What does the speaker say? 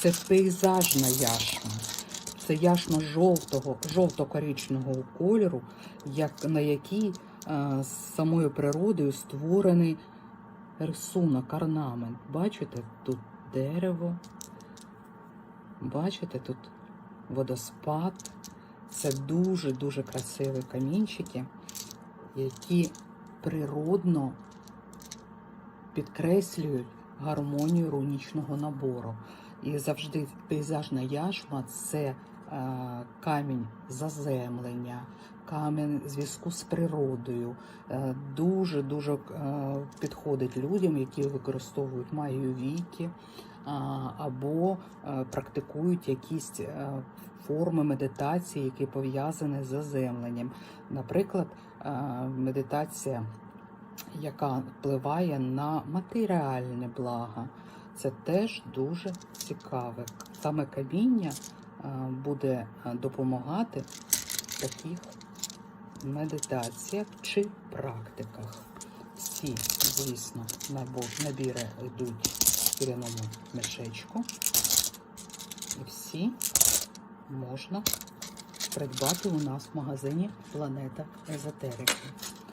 Це пейзажна яшма. Це яшма жовтого, жовто-коричневого кольору, як, на якій е, з самою природою створений рисунок, орнамент. Бачите, тут дерево, бачите, тут водоспад. Це дуже-дуже красиві камінчики, які природно підкреслюють гармонію рунічного набору. І завжди пейзажна яшма це е, камінь заземлення, камінь зв'язку з природою. Е, Дуже дуже е, підходить людям, які використовують магію віки або практикують якісь форми медитації, які пов'язані з заземленням. Наприклад, медитація яка впливає на матеріальне благо. Це теж дуже цікаве. Саме каміння е, буде е, допомагати в таких медитаціях чи практиках. Всі, звісно, набіри йдуть в шкіряному мішечку. І всі можна придбати у нас в магазині Планета Езотерики.